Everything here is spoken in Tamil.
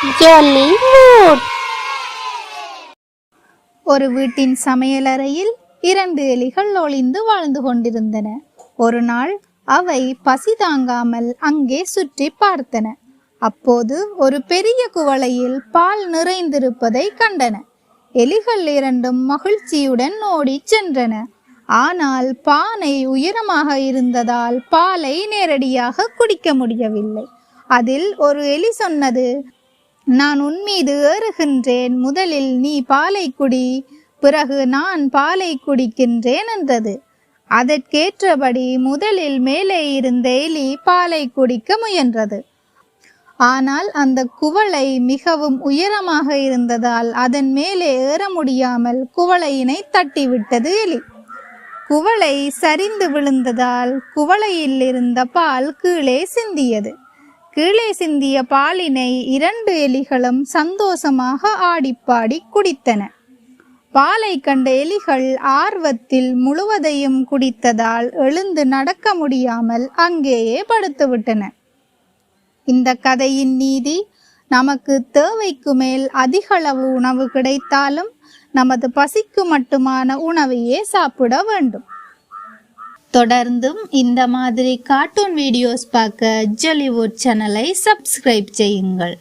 ஜாலி மூட் ஒரு வீட்டின் சமையலறையில் இரண்டு எலிகள் ஒளிந்து வாழ்ந்து கொண்டிருந்தன. ஒரு நாள் அவை பசி தாங்காமல் அங்கே சுற்றி பார்த்தன. அப்போது ஒரு பெரிய குவளையில் பால் நிறைந்திருப்பதை கண்டன. எலிகள் இரண்டும் மகிழ்ச்சியுடன் ஓடிச் சென்றன. ஆனால் பானை உயரமாக இருந்ததால் பாலை நேரடியாக குடிக்க முடியவில்லை. அதில் ஒரு எலி சொன்னது நான் உன் மீது ஏறுகின்றேன். முதலில் நீ பாலை குடி பிறகு நான் பாலை குடிக்கின்றேன் என்றது. அதற்கேற்றபடி முதலில் மேலே இருந்த எலி பாலை குடிக்க முயன்றது. ஆனால் அந்த குவளை மிகவும் உயரமாக இருந்ததால் அதன் மேலே ஏற முடியாமல் குவளையினை தட்டிவிட்டது எலி. குவளை சரிந்து விழுந்ததால் குவளையில் இருந்த பால் கீழே சிந்தியது. கீழே சிந்திய பாலினை இரண்டு எலிகளும் சந்தோஷமாக ஆடிப்பாடி குடித்தன. பாலை கண்ட எலிகள் ஆர்வத்தில் முழுவதையும் குடித்ததால் எழுந்து நடக்க முடியாமல் அங்கேயே படுத்துவிட்டன இந்த கதையின் நீதி நமக்கு தேவைக்கு மேல் அதிகளவு உணவு கிடைத்தாலும் நமது பசிக்கு மட்டுமான உணவையே சாப்பிட வேண்டும். தொடர்ந்தும் இந்த மாதிரி கார்ட்டூன் வீடியோஸ் பார்க்க ஜாலிவுட் சேனலை சப்ஸ்கிரைப் செய்யுங்கள்.